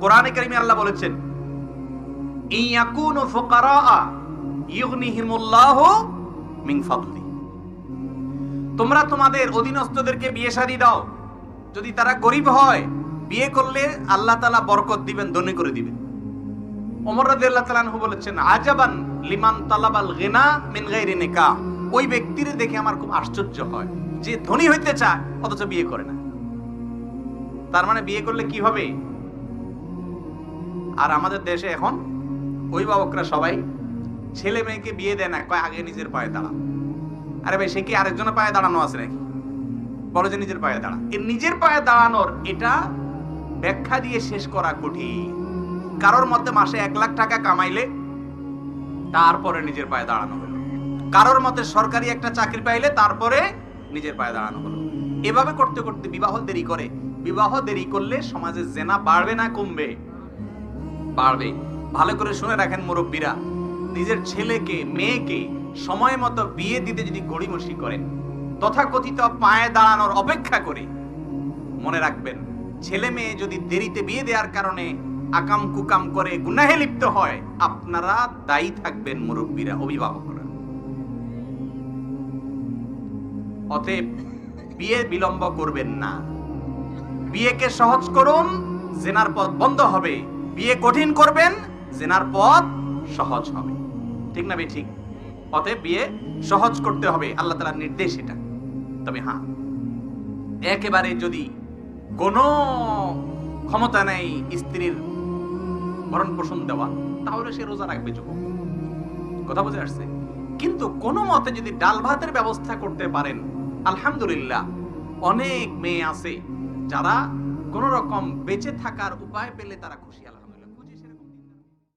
কোরআনে কারিমে আল্লাহ বলেছেন ইয়াকুনু ফুকারা ইউগনিহিমুল্লাহু মিন ফাদলি। তোমরা তোমাদের অধীনস্থদেরকে বিয়ে শাদী দাও। যদি তারা গরিব হয়, বিয়ে করলে আল্লাহ তাআলা বরকত দিবেন, ধনী করে দিবেন। ওমর রাদিয়াল্লাহু তাআলা আনহু বলেছেন, আজাবান লিমান তালাবাল গিনা মিন গায়রি নিকাহ। ওই ব্যক্তির দেখে আমার খুব আশ্চর্য হয় যে ধনী হইতে চায়, অথচ বিয়ে করে না। তার মানে বিয়ে করলে কি হবে? আর আমাদের দেশে এখন অভিভাবকরা সবাই ছেলে মেয়েকে বিয়ে দেয় না, কয় আগে নিজের পায়ে দাঁড়া আরে ভাই, সে কি আরেকজনের পায়ে দাঁড়ানো আছে নাকি? বলো যে নিজের পায়ে দাঁড়া এই নিজের পায়ে দাঁড়ানোর এটা ব্যাখ্যা দিয়ে শেষ করা কঠিন। কারোর মধ্যে মাসে এক লাখ টাকা কামাইলে তারপরে নিজের পায়ে দাঁড়ানো হলো। কারোর মতে সরকারি একটা চাকরি পাইলে তারপরে নিজের পায়ে দাঁড়ানো হলো। এভাবে করতে করতে বিবাহ দেরি করে। বিবাহ দেরি করলে সমাজে জেনা বাড়বে না, কমবে। বাড়বে ভালো করে শুনে রাখেন মুরব্বীরা, নিজের ছেলেকে, মেয়েকে সময় মতো বিয়ে দিতে যদি গড়িমসি করেন, তথাকথিত পায়ে দাঁড়ানোর অপেক্ষা করে মনে রাখবেন, ছেলে মেয়ে যদি দেরিতে বিয়ে দেওয়ার কারণে আকাম কুকাম করে গুনাহে লিপ্ত হয়, আপনারা দায়ী থাকবেন মুরব্বীরা, অভিভাবকরা। অতএব বিয়ে বিলম্ব করবেন না। বিয়েকে সহজ করুন, জেনার পথ বন্ধ হবে। বিয়ে কঠিন করবেন, জেনার পথ সহজ হবে। ঠিক না বে ঠিক অতএব বিয়ে সহজ করতে হবে, আল্লাহ তালার নির্দেশ এটা। তবে হ্যাঁ একেবারে যদি কোনো ক্ষমতা নেই স্ত্রীর ভরণ পোষণ দেওয়া তাহলে সে রোজা রাখবে যুবক। কথা বুঝে আসছে? কিন্তু কোনো মতে যদি ডাল ভাতের ব্যবস্থা করতে পারেন, আলহামদুলিল্লাহ অনেক মেয়ে আছে যারা কোন রকম বেঁচে থাকার উপায় পেলে তারা খুশি আলহামদুলিল্লাহ